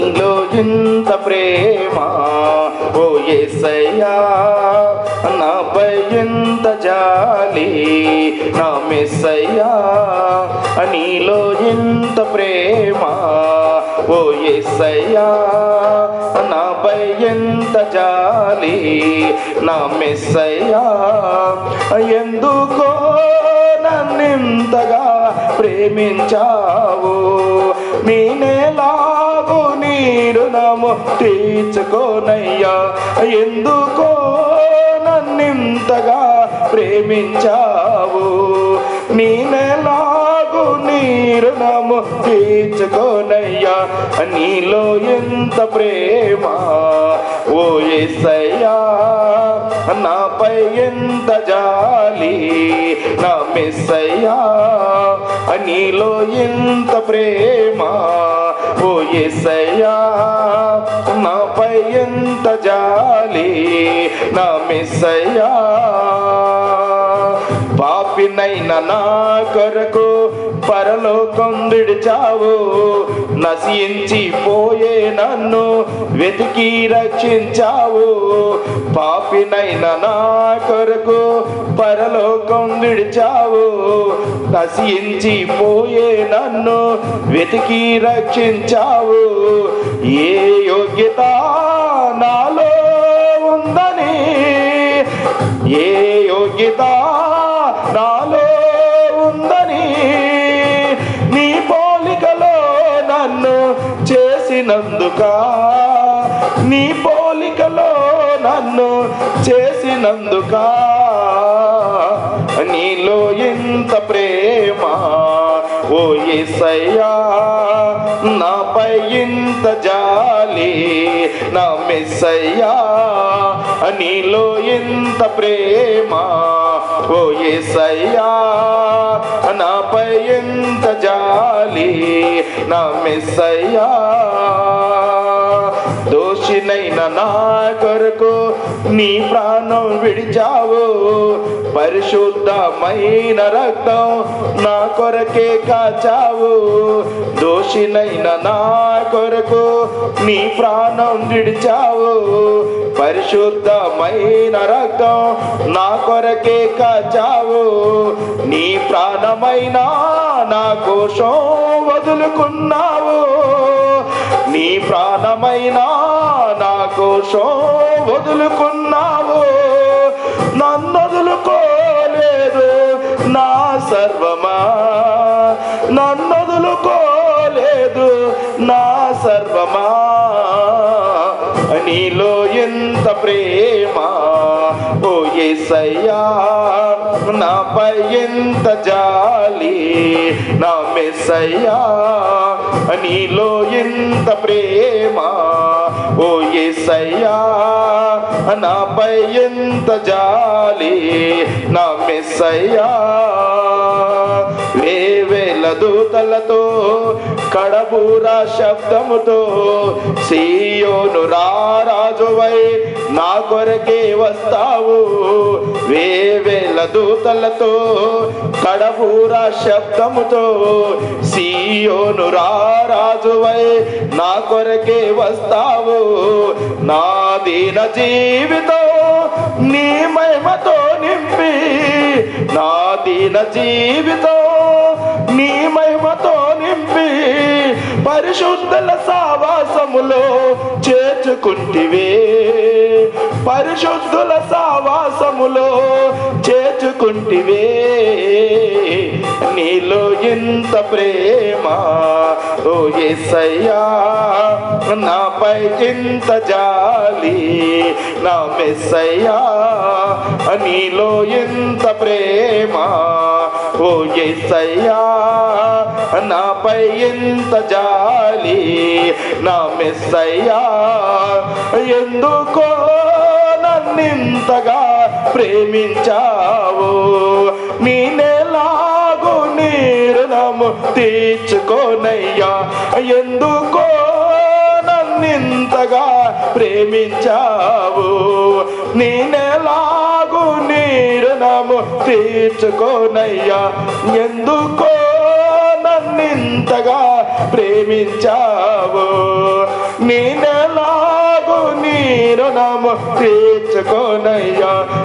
నీలో ఇంత ప్రేమ? ఓ ఎసయ్యా నాపై ఎంత జాలి? నా మెస్సయ్యా నీలో ఇంత ప్రేమ? ఓ ఎసయ్యా నాపై ఎంత జాలి? నా మెస్సయ్యా ఎందుకో నన్నింతగా ప్రేమించావు? నేనే నీరు తీర్చుకోనయ్యా. ఎందుకో నన్నింతగా ప్రేమించావు? నేనేలాగో నీరు నము తీర్చుకోనయ్యా. నీలో ఎంత ప్రేమ? ఓ ఎస్సయ్యా నాపై ఎంత జాలి? నా మెస్సయ్యా నీలో ఎంత ప్రేమ? ఓ ఎస్సయ్యా నాపై ఎంత జాలి నా మెస్సయ్యా. పాపినైన నా కొరకు పరలోకం విడిచావు. నశించి పోయే నన్ను వెతికి రక్షించావు. పాపినైన నా కొరకు పరలోకం విడిచావు. నశించి పోయే నన్ను వెతికి రక్షించావు. ఏ యోగ్యత నాలో ఉందని ఏ యోగ్యత చేసినందుక? నీ పోలికలో నన్ను చేసినందుక? నీలో ఎంత ప్రేమ? ఓ ఎసయ్యా నాపై ఇంత జాలి నా మెస్సయ్యా నీలో ఎంత ప్రేమ? ఓ ఏసయ్యా నాపై ఎంత జాలి నా మెస్సయ్యా. దోషినైన నా కొరకు నీ ప్రాణం విడిచావు. పరిశుద్ధమైన రక్తం నా కొరకే కాచావు. దోషినైన నా కొరకు నీ ప్రాణం విడిచావు. పరిశుద్ధమైన రక్తం నా కొరకే కాచావు. నీ ప్రాణమైన నా కోసం వదులుకున్నావు. నీ ప్రాణమైన నా కోసం వదులుకున్నావు. ప్రేమ. ఓ ఏసయ్యా నాపై ఎంత జాలి? నా మెసయ్యా నీలో ఎంత ప్రేమ? ఓ ఏసయ్యా నాపై ఎంత జాలి? నా మెసయ్యా వేవేల దూతలతో కడబూరా శబ్దముతో సీయోను రారాజువై కొరకే వస్తావు. వేవేల దూతలతో కడబూర శబ్దముతో సీయోను రాజువై నా కొరకే వస్తావు. నా దీన జీవితం నీ మహిమతో నింపి నా దీన జీవితం నీ మహిమతో నింపి పరిశుద్ధుల సావాసములో చేర్చుకుంటివే. పరిశుద్ధుల సావాసములో చేర్చుకుంటివే. నీలో ఇంత ప్రేమ ఓ ఎసయ్యా నాపై ఇంత జాలి నా మెస్సయ్యా నీలో ఇంత ప్రేమ ఓ ఎసయ్యా నాపై ఎంత జాలి నా మెస్సయ్యా ఎందుకో నన్నింతగా ప్రేమించావు? మీ నెలాగు నీరునము తీర్చుకోనయ్యా ఎందుకో నన్నింతగా ప్రేమించావు? నీ నెల నీరుణము తీర్చుకోనయ్యా. ఎందుకో నన్నింతగా ప్రేమించావు? నేనెలాగు నీ రుణము తీర్చుకోనయ్యా.